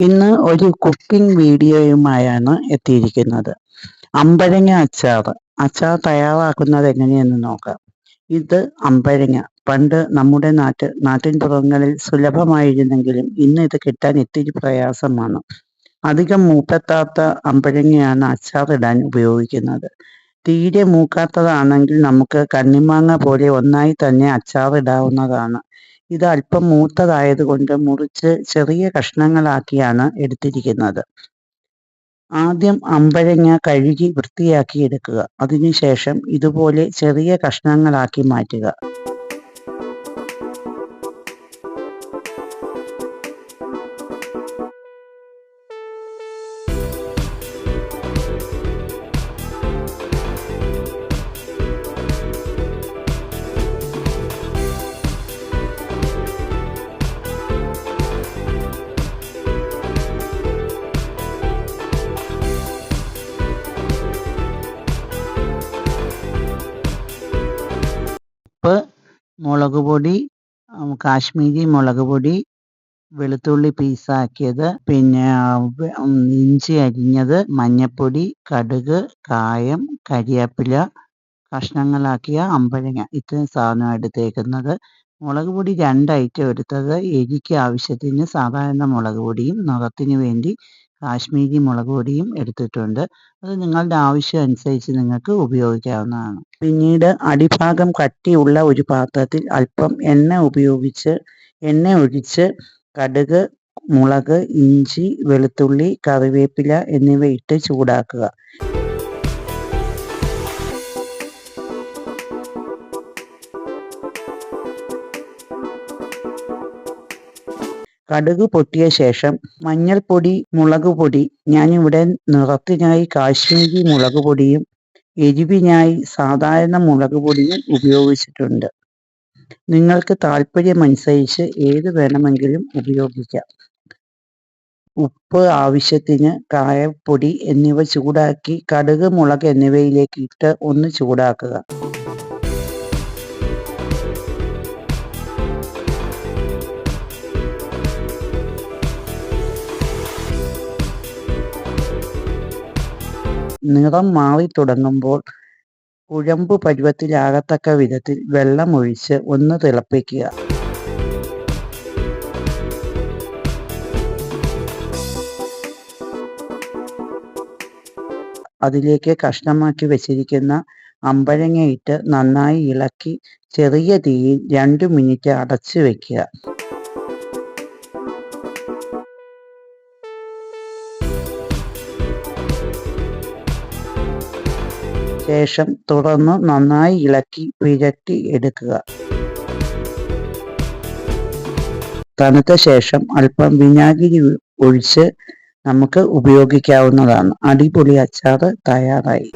ഇന്ന് ഒരു കുക്കിംഗ് വീഡിയോയുമായാണ് എത്തിയിരിക്കുന്നത്. അമ്പഴങ്ങ അച്ചാർ അച്ചാർ തയ്യാറാക്കുന്നത് എങ്ങനെയെന്ന് നോക്കാം. ഇത് അമ്പഴങ്ങ. പണ്ട് നമ്മുടെ നാട്ട് പുറങ്ങളിൽ സുലഭമായിരുന്നെങ്കിലും ഇന്ന് ഇത് കിട്ടാൻ ഇത്തിരി പ്രയാസമാണ്. അധികം മൂപ്പെത്താത്ത അമ്പഴങ്ങയാണ് അച്ചാർ ഇടാൻ ഉപയോഗിക്കുന്നത്. തീരെ മൂക്കാത്തതാണെങ്കിൽ നമുക്ക് കണ്ണിമാങ്ങ പോലെ ഒന്നായി തന്നെ അച്ചാറിടാവുന്നതാണ് ഇത് അല്പം മൂത്തതായതുകൊണ്ട് മുറിച്ച് ചെറിയ കഷ്ണങ്ങളാക്കിയാണ് എടുത്തിരിക്കുന്നത്. ആദ്യം അമ്പഴങ്ങ കഴുകി വൃത്തിയാക്കി എടുക്കുക. അതിനുശേഷം ഇതുപോലെ ചെറിയ കഷ്ണങ്ങളാക്കി മാറ്റുക. ഉപ്പ് മുളക് പൊടി കാശ്മീരി മുളക് പൊടി വെളുത്തുള്ളി പീസാക്കിയത് പിന്നെ ഇഞ്ചി അരിഞ്ഞത് മഞ്ഞപ്പൊടി കടുക് കായം കരിയാപ്പില കഷ്ണങ്ങളാക്കിയ അമ്പഴങ്ങ. ഇത്രയും സാധനം എടുത്തേക്കുന്നത്. മുളക് പൊടി രണ്ട് ഐറ്റം എടുത്തത് എരിക്ക് ആവശ്യത്തിന് സാധാരണ മുളക് പൊടിയും നിറത്തിന് വേണ്ടി കാശ്മീരി മുളക് പൊടിയും എടുത്തിട്ടുണ്ട്. അത് നിങ്ങളുടെ ആവശ്യം അനുസരിച്ച് നിങ്ങൾക്ക് ഉപയോഗിക്കാവുന്നതാണ്. പിന്നീട് അടിഭാഗം കട്ടിയുള്ള ഒരു പാത്രത്തിൽ അല്പം എണ്ണ ഉപയോഗിച്ച് എണ്ണ ഒഴിച്ച് കടുക് മുളക് ഇഞ്ചി വെളുത്തുള്ളി കറിവേപ്പില എന്നിവ ഇട്ട് ചൂടാക്കുക. കടുക് പൊട്ടിയ ശേഷം മഞ്ഞൾപ്പൊടി മുളക് പൊടി ഞാനിവിടെ നിറത്തിനായി കാശ്മീരി മുളക് പൊടിയും എരിവിനായി സാധാരണ മുളക് പൊടിയും ഉപയോഗിച്ചിട്ടുണ്ട്. നിങ്ങൾക്ക് താല്പര്യമനുസരിച്ച് ഏത് വേണമെങ്കിലും ഉപയോഗിക്കാം. ഉപ്പ് ആവശ്യത്തിന് കായപ്പൊടി എന്നിവ ചൂടാക്കി കടുക് മുളക് എന്നിവയിലേക്ക് ഇട്ട് ഒന്ന് ചൂടാക്കുക. നിറം മാറി തുടങ്ങുമ്പോൾ കുഴമ്പ് പരുവത്തിലാകത്തക്ക വിധത്തിൽ വെള്ളമൊഴിച്ച് ഒന്ന് തിളപ്പിക്കുക. അതിലേക്ക് കഷ്ണമാക്കി വെച്ചിരിക്കുന്ന അമ്പഴങ്ങയിട്ട് നന്നായി ഇളക്കി ചെറിയ തീയിൽ രണ്ട് മിനിറ്റ് അടച്ചു വെക്കുക. ശേഷം തുടർന്ന് നന്നായി ഇളക്കി പിഴറ്റി എടുക്കുക. തണുത്ത ശേഷം അല്പം വിനാഗിരി ഒഴിച്ച് നമുക്ക് ഉപയോഗിക്കാവുന്നതാണ്. അടിപൊളി അച്ചാർ തയ്യാറായി.